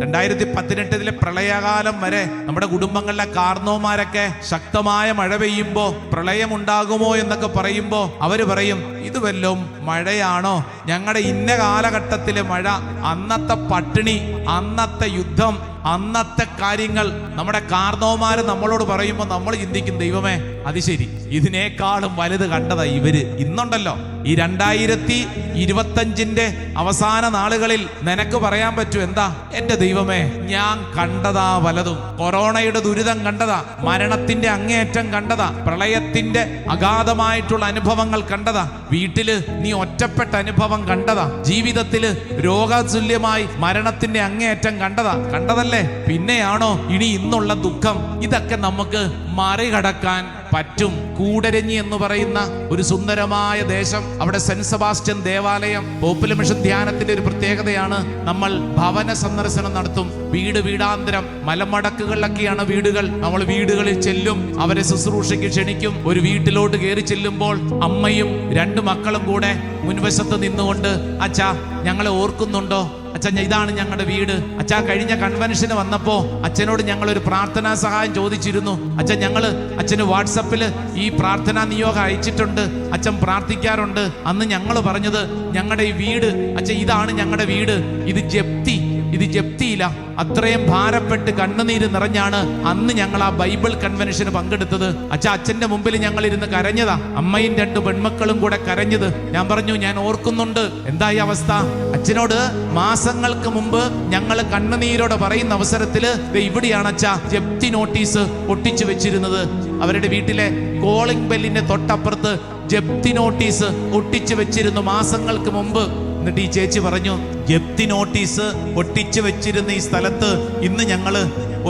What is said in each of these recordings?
രണ്ടായിരത്തി പതിനെട്ടിലെ പ്രളയകാലം വരെ നമ്മുടെ കുടുംബങ്ങളിലെ കാർന്നോമാരൊക്കെ ശക്തമായ മഴ പെയ്യുമ്പോ പ്രളയമുണ്ടാകുമോ എന്നൊക്കെ പറയുമ്പോ അവർ പറയും ഇത് വല്ലതും മഴയാണോ? ഞങ്ങളുടെ ഇന്ന കാലഘട്ടത്തിലെ മഴ അന്നത്തെ പട്ടിണി അന്നത്തെ യുദ്ധം അന്നത്തെ കാര്യങ്ങൾ നമ്മുടെ കാർന്നോമാര് നമ്മളോട് പറയുമ്പോൾ നമ്മൾ ചിന്തിക്കും ദൈവമേ അത് ശരി. ഇതിനേക്കാളും വലുത് കണ്ടതാ ഇവർ. ഇന്നുണ്ടല്ലോ ഈ രണ്ടായിരത്തി ഇരുപത്തഞ്ചിന്റെ അവസാന നാളുകളിൽ നിനക്ക് പറയാൻ പറ്റൂ എന്താ? എന്റെ ദൈവമേ ഞാൻ കണ്ടതാ വലതും. കൊറോണയുടെ ദുരിതം കണ്ടതാ. മരണത്തിന്റെ അങ്ങേയറ്റം കണ്ടതാ. പ്രളയത്തിന്റെ അഗാധമായിട്ടുള്ള അനുഭവങ്ങൾ കണ്ടതാ. വീട്ടിൽ നീ ഒറ്റപ്പെട്ട അനുഭവം കണ്ടതാ. ജീവിതത്തിൽ രോഗതുല്യമായി മരണത്തിന്റെ അങ്ങേയറ്റം കണ്ടതാ. കണ്ടതല്ലേ പിന്നെയാണോ ഇനി ഇന്നുള്ള ദുഃഖം? ഇതൊക്കെ നമുക്ക് മറികടക്കാൻ പറ്റും. കൂടരഞ്ഞി എന്ന് പറയുന്ന ഒരു സുന്ദരമായ ദേശം. അവിടെ സെന്റ് സെബാസ്റ്റ്യൻ ദേവാലയം. പോപ്പുലർ മിഷൻ ധ്യാനത്തിന്റെ ഒരു പ്രത്യേകതയാണ് നമ്മൾ ഭവന സന്ദർശനം നടത്തും. വീട് വീടാന്തരം. മലമടക്കുകളിലൊക്കെയാണ് വീടുകൾ. നമ്മൾ വീടുകളിൽ ചെല്ലും. അവരെ ശുശ്രൂഷയ്ക്ക് ക്ഷണിക്കും. ഒരു വീട്ടിലോട്ട് കയറി ചെല്ലുമ്പോൾ അമ്മയും രണ്ട് മക്കളും കൂടെ മുൻവശത്ത് നിന്നുകൊണ്ട് അച്ഛാ ഞങ്ങളെ ഓർക്കുന്നുണ്ടോ? അച്ഛൻ ഇതാണ് ഞങ്ങളുടെ വീട്. അച്ഛാ കഴിഞ്ഞ കൺവെൻഷന് വന്നപ്പോ അച്ഛനോട് ഞങ്ങൾ ഒരു പ്രാർത്ഥനാ സഹായം ചോദിച്ചിരുന്നു. അച്ഛൻ ഞങ്ങൾ അച്ഛന് വാട്സപ്പിൽ ഈ പ്രാർത്ഥനാ നിയോഗം അയച്ചിട്ടുണ്ട്. അച്ഛൻ പ്രാർത്ഥിക്കാറുണ്ട്. അന്ന് ഞങ്ങൾ പറഞ്ഞത് ഞങ്ങളുടെ ഈ വീട് അച്ഛൻ ഇതാണ് ഞങ്ങളുടെ വീട്. ഇത് ജപ്തി. ഇത് ജപ്തിയില്ല അത്രയും ഭാരപ്പെട്ട് കണ്ണുനീര് നിറഞ്ഞാണ് അന്ന് ഞങ്ങൾ ആ ബൈബിൾ കൺവെൻഷന് പങ്കെടുത്തത്. അച്ഛ അച്ഛന്റെ മുമ്പിൽ ഞങ്ങൾ ഇരുന്ന് കരഞ്ഞതാ. അമ്മയും രണ്ട് പെൺമക്കളും കൂടെ കരഞ്ഞത്. ഞാൻ പറഞ്ഞു ഞാൻ ഓർക്കുന്നുണ്ട്. എന്താ ഈ അവസ്ഥ? അച്ഛനോട് മാസങ്ങൾക്ക് മുമ്പ് ഞങ്ങൾ കണ്ണുനീരോടെ പറയുന്ന അവസരത്തിൽ ഇവിടെയാണ് അച്ഛാ ജപ്തി നോട്ടീസ് ഒട്ടിച്ചു വെച്ചിരുന്നത്. അവരുടെ വീട്ടിലെ കോളിംഗ് ബെല്ലിന്റെ തൊട്ടപ്പുറത്ത് ജപ്തി നോട്ടീസ് ഒട്ടിച്ചു വെച്ചിരുന്നു മാസങ്ങൾക്ക് മുമ്പ്. എന്നിട്ട് ഈ ചേച്ചി പറഞ്ഞു ജപ്തി നോട്ടീസ് ഒട്ടിച്ചു വെച്ചിരുന്ന ഈ സ്ഥലത്ത് ഇന്ന് ഞങ്ങൾ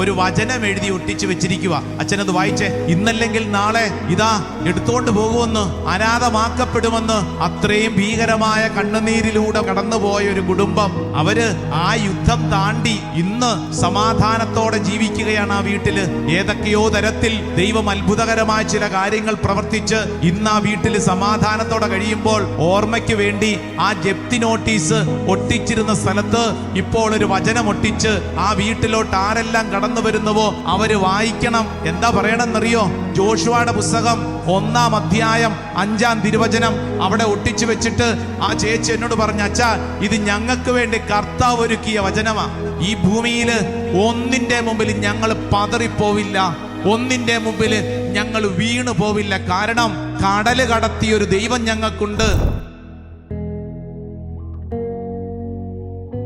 ഒരു വചനം എഴുതി ഒട്ടിച്ചു വെച്ചിരിക്കുക. അച്ഛനത് വായിച്ചേ. ഇന്നല്ലെങ്കിൽ നാളെ ഇതാ എടുത്തുകൊണ്ട് പോകുമെന്ന് അനാഥമാക്കപ്പെടുമെന്ന് അത്രയും ഭീകരമായ കണ്ണുനീരിലൂടെ കടന്നുപോയ ഒരു കുടുംബം. അവർ ആ യുദ്ധം താണ്ടി ഇന്ന് സമാധാനത്തോടെ ജീവിക്കുകയാണ് ആ വീട്ടിൽ. ഏതൊക്കെയോ തരത്തിൽ ദൈവം അത്ഭുതകരമായ ചില കാര്യങ്ങൾ പ്രവർത്തിച്ച് ഇന്ന് ആ വീട്ടിൽ സമാധാനത്തോടെ കഴിയുമ്പോൾ ഓർമ്മയ്ക്ക് വേണ്ടി ആ ജപ്തി നോട്ടീസ് ഒട്ടിച്ചിരുന്ന സ്ഥലത്ത് ഇപ്പോൾ ഒരു വചനം ഒട്ടിച്ച് ആ വീട്ടിലോട്ട് ആരെല്ലാം കടന്നു വരുന്നുവോ അവർ വായിക്കണം. എന്താ പറയണമെന്നറിയോ? ജോഷുവയുടെ പുസ്തകം ഒന്നാം അധ്യായം അഞ്ചാം തിരുവചനം അവിടെ ഒട്ടിച്ചു വെച്ചിട്ട് ആ ചേച്ചി എന്നോട് പറഞ്ഞ അച്ഛാ ഇത് ഞങ്ങൾക്ക് വേണ്ടി കർത്താവ് ഒരുക്കിയ വചനമാ. ഈ ഭൂമിയിൽ ഒന്നിന്റെ മുമ്പിൽ ഞങ്ങൾ പതറിപ്പോവില്ല. ഒന്നിന്റെ മുമ്പിൽ ഞങ്ങൾ വീണു പോവില്ല കാരണം കടൽ കടത്തിയ ഒരു ദൈവം ഞങ്ങൾക്കുണ്ട്.